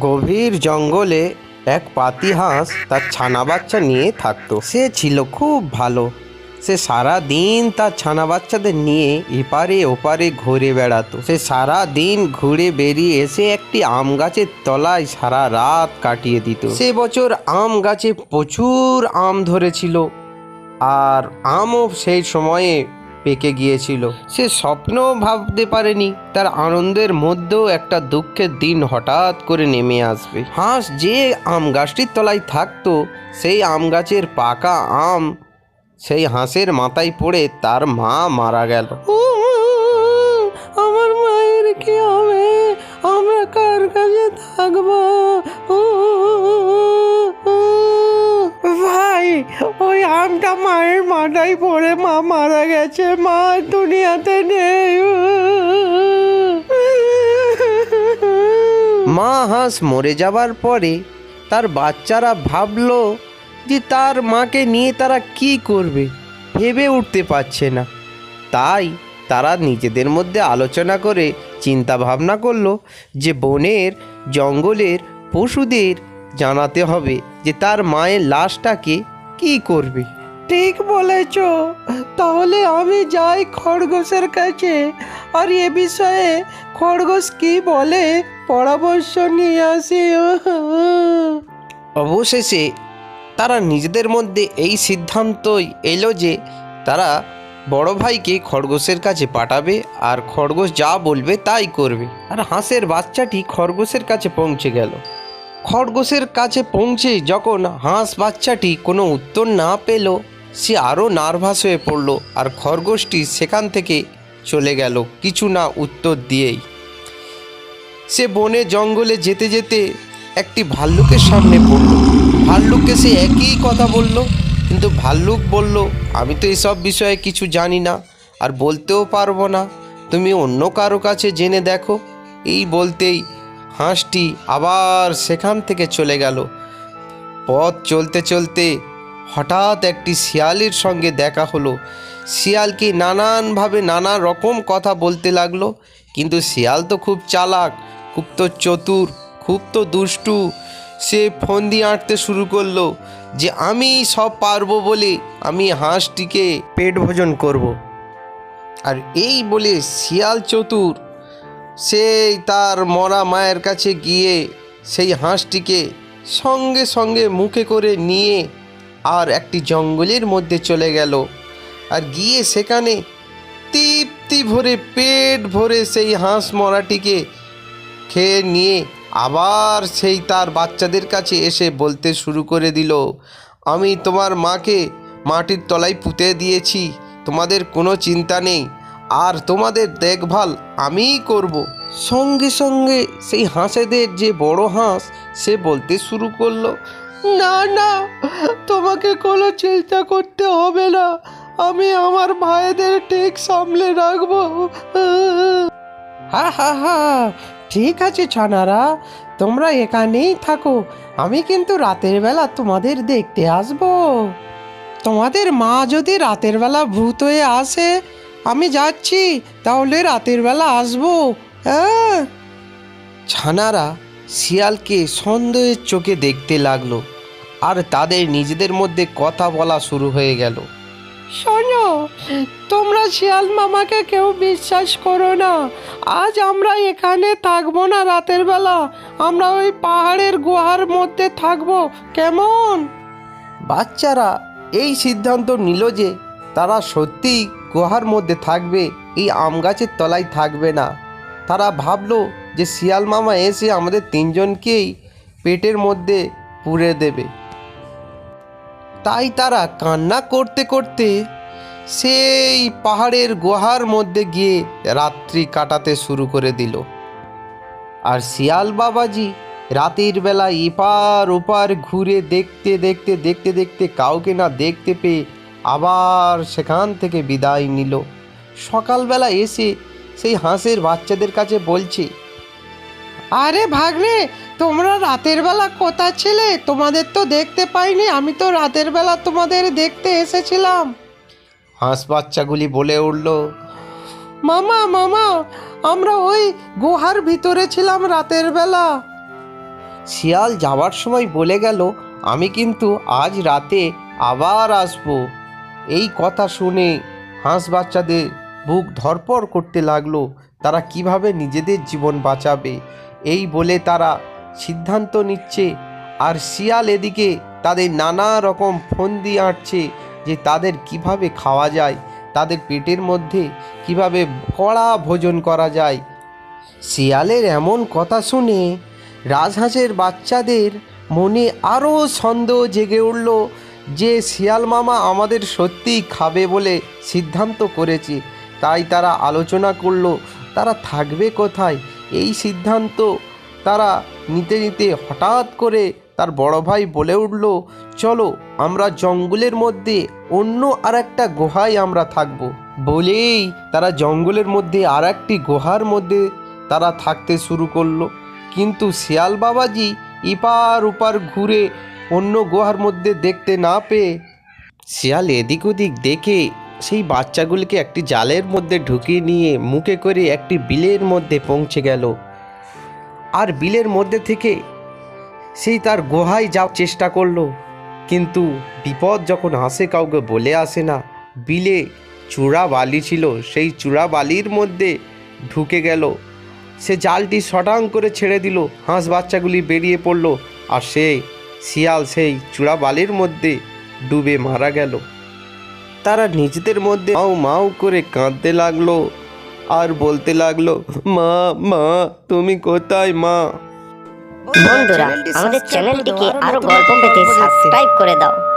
গভীর জঙ্গলে এক পাতি হাঁস তার ছানা বাচ্চা নিয়ে থাকতো। সে ছিল খুব ভালো। সে সারা দিন তার ছানা বাচ্চাদের নিয়ে এপারে ওপারে ঘুরে বেড়াতো। সে সারা দিন ঘুরে বেরিয়ে এসে একটি আম গাছের তলায় সারা রাত কাটিয়ে দিত। সে বছর আম গাছে প্রচুর আম ধরেছিল। আর আমও সেই সময়ে পেকে গিয়েছিল। সে স্বপ্নও ভাবতে পারেনি, তার আনন্দের মধ্যেও একটা দুঃখের দিন হঠাৎ করে নেমে আসবে। হাঁস যে আম গাছটির তলায় থাকতো, সেই আম গাছের পাকা আম সেই হাঁসের মাথায় পড়ে তার মা মারা গেল। আমার মায়ের কি হবে? আমরা কার কাছে থাকব? ওই আমটা মায়ের মাথায় পড়ে, মা মারা গেছে, মা দুনিয়াতে নেই। মা হাঁস মরে যাবার পরে তার বাচ্চারা ভাবলো যে তার মাকে নিয়ে তারা কি করবে, ভেবে উঠতে পারছে না। তাই তারা নিজেদের মধ্যে আলোচনা করে চিন্তা ভাবনা করল যে বনের, জঙ্গলের পশুদের জানাতে হবে যে তার মায়ের লাশটাকে কি করবে? ঠিক বলেছ। তাহলে আমি যাই খরগোশের কাছে। আর এ বিষয়ে খরগোশ কি বলে পরামর্শ নিয়ে আসি। অবশেষে তারা নিজেদের মধ্যে এই সিদ্ধান্তই এলো যে তারা বড় ভাইকে খরগোশের কাছে পাঠাবে আর খরগোশ যা বলবে তাই করবে। আর হাঁসের বাচ্চাটি খরগোশের কাছে পৌঁছে গেল। খরগোশের কাছে পৌঁছে যখন হাঁস বাচ্চাটি কোনো উত্তর না পেল, সে আরও নার্ভাস হয়ে পড়ল আর খরগোশটি সেখান থেকে চলে গেল কিছু না উত্তর দিয়েই। সে বনে জঙ্গলে যেতে যেতে একটি ভাল্লুকের সামনে পড়ল। ভাল্লুককে সে একই কথা বলল, কিন্তু ভাল্লুক বলল, আমি তো এসব বিষয়ে কিছু জানি না আর বলতেও পারব না। তুমি অন্য কারও কাছে জেনে দেখো। এই বলতেই হাঁসটি আবার সেখান থেকে চলে গেল। পথ চলতে চলতে হঠাৎ একটি শিয়ালের সঙ্গে দেখা হলো। শিয়ালকে নানানভাবে নানা রকম কথা বলতে লাগল, কিন্তু শিয়াল তো খুব চালাক, খুব তো চতুর, খুব তো দুষ্টু। সে ফোন দিয়ে আঁটতে শুরু করল যে, আমি সব পারব বলে আমি হাঁসটিকে পেট ভোজন করব। আর এই বলে শিয়াল চতুর সেই তার মরা মায়ের কাছে গিয়ে সেই হাঁসটিকে সঙ্গে সঙ্গে মুখে করে নিয়ে আর একটি জঙ্গলের মধ্যে চলে গেল। আর গিয়ে সেখানে তৃপ্তি ভরে পেট ভরে সেই হাঁস মরাটিকে খেয়ে নিয়ে আবার সেই তার বাচ্চাদের কাছে এসে বলতে শুরু করে দিল, আমি তোমার মাকে মাটির তলায় পুঁতে দিয়েছি, তোমাদের কোনো চিন্তা নেই আর তোমাদের দেখভাল আমিই করব। সঙ্গে সঙ্গে সেই হাঁসেদের যে বড় হাঁস, সে বলতে শুরু করল, না না, তোমাকে কোনো চিন্তা করতে হবে না, আমি আমার ভাইদের ঠিক সামলে রাখব। হা হা হা, ঠিক আছে ছানারা, তোমরা এখানেই থাকো, আমি কিন্তু রাতের বেলা তোমাদের দেখতে আসব। তোমাদের মা যদি রাতের বেলা ভূত হয়ে আসে আমি যাচ্ছি তাহলে রাতের বেলা আসব। হ্যাঁ। ছানারা শিয়ালকে সন্দেহের চোখে দেখতে লাগল আর তাদের নিজেদের মধ্যে কথা বলা শুরু হয়ে গেল। শোনো তোমরা শিয়াল মামাকে কেউ বিশ্বাস করো না। আজ আমরা এখানে থাকব না রাতের বেলা। আমরা ওই পাহাড়ের গুহার মধ্যে থাকব। কেমন? বাচ্চারা এই সিদ্ধান্ত নিল যে তারা সত্যিই গুহার মধ্যে থাকবে, এই আম গাছের তলায় থাকবে না। তারা ভাবলো যে শিয়াল মামা এসে আমাদের তিনজনকেই পেটের মধ্যে পুড়ে দেবে। তাই তারা কান্না করতে করতে সেই পাহাড়ের গুহার মধ্যে গিয়ে রাত্রি কাটাতে শুরু করে দিল। আর শিয়াল বাবাজি রাতের বেলা এপার ওপার ঘুরে দেখতে দেখতে দেখতে দেখতে কাউকে না দেখতে পেয়ে আবার সেখান থেকে বিদায় নিল। সকালবেলা এসে সেই হাঁসের বাচ্চাদের কাছে বলছে, আরে ভাগ্নে, তোমরা রাতের বেলা কোথা ছিলে? তোমাদের তো দেখতে পাইনি, আমি তো রাতের বেলা তোমাদের দেখতে এসেছিলাম। হাঁস বাচ্চাগুলি বলে উঠল, মামা মামা, আমরা ওই গুহার ভিতরে ছিলাম রাতের বেলা। শিয়াল যাওয়ার সময় বলে গেল, আমি কিন্তু আজ রাতে আবার আসব। এই কথা শুনে হাঁস বাচ্চাদের বুক ধরপড় করতে লাগল। তারা কীভাবে নিজেদের জীবন বাঁচাবে? এই বলে তারা সিদ্ধান্ত নিচ্ছে আর শিয়াল এদিকে তাদের নানা রকম ফন্দি আঁটছে যে তাদের কীভাবে খাওয়া যায়, তাদের পেটের মধ্যে কীভাবে কড়া ভোজন করা যায়। শিয়ালের এমন কথা শুনে রাজহাঁসের বাচ্চাদের মনে আরও সন্দেহ জেগে উঠল যে শিয়াল মামা আমাদের সত্যিই খাবে বলে সিদ্ধান্ত করেছে, তাই তারা আলোচনা করল, তারা থাকবে কোথায়? এই সিদ্ধান্ত তারা নিতে নিতে হঠাৎ করে তার বড় ভাই বলে উঠল, চলো, আমরা জঙ্গলের মধ্যে অন্য আর একটা গুহায় আমরা থাকব। বলেই তারা জঙ্গলের মধ্যে আর একটি গুহার মধ্যে তারা থাকতে শুরু করল। কিন্তু শিয়াল বাবাজি ইপার ওপার ঘুরে অন্য গুহার মধ্যে দেখতে না পেয়ে শিয়াল এদিক ওদিক দেখে সেই বাচ্চাগুলিকে একটি জালের মধ্যে ঢুকিয়ে নিয়ে মুখে করে একটি বিলের মধ্যে পৌঁছে গেল। আর বিলের মধ্যে থেকে সেই তার গুহায় যাওয়ার চেষ্টা করল। কিন্তু বিপদ যখন আসে কাউকে বলে আসে না, বিলে চূড়া বালি ছিল, সেই চূড়া বালির মধ্যে ঢুকে গেল। সে জালটি শটাং করে ছেড়ে দিল, হাঁস বাচ্চাগুলি বেরিয়ে পড়ল, আর সে শিয়াল সেই চূড়া বালির মধ্যে ডুবে মারা গেল। তারা নিজেদের মধ্যে মাও মাও করে কাঁদতে লাগল আর বলতে লাগল মা মা তুমি কোথায় মা? বন্ধুরা আমাদের চ্যানেলটিকে আরও গল্প পেতে সাবস্ক্রাইব করে দাও।